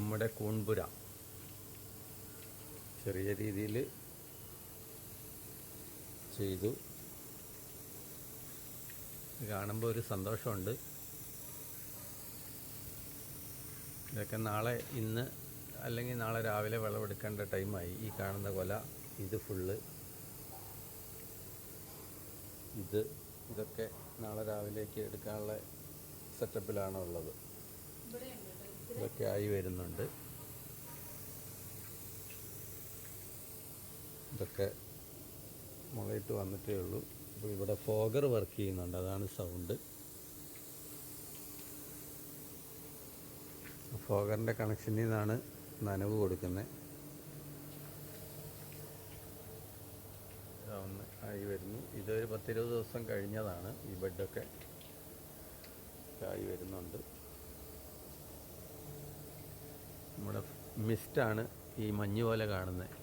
നമ്മുടെ കൂൺപുര. ചെറിയ രീതിയിൽ ചെയ്തു. കാണുമ്പോൾ ഒരു സന്തോഷമുണ്ട്. ഇതൊക്കെ നാളെ ഇന്ന് അല്ലെങ്കിൽ നാളെ രാവിലെ വിളവെടുക്കേണ്ട ടൈമായി. ഈ കാണുന്ന കൊല ഇത് ഫുള്ള്. ഇത് ഇതൊക്കെ നാളെ രാവിലേക്ക് എടുക്കാനുള്ള സെറ്റപ്പിലാണ് ഉള്ളത് ഇതൊക്കെ ആയി വരുന്നുണ്ട്. ഇതൊക്കെ മുളയിട്ട് വന്നിട്ടേ ഉള്ളൂ. അപ്പോൾ ഇവിടെ ഫോഗർ വർക്ക് ചെയ്യുന്നുണ്ട്. അതാണ് സൗണ്ട്. ഫോഗറിന്റെ കണക്ഷനിൽ നിന്നാണ് നനവ് കൊടുക്കുന്നത്. ഒന്ന് ആയി വരുന്നു. ഇതൊരു പത്തിരുപത് ദിവസം കഴിഞ്ഞതാണ് ഈ ബെഡൊക്കെ. ആയി വരുന്നുണ്ട്. നമ്മുടെ മിസ്റ്റാണ് ഈ മഞ്ഞ് പോലെ കാണുന്നത്.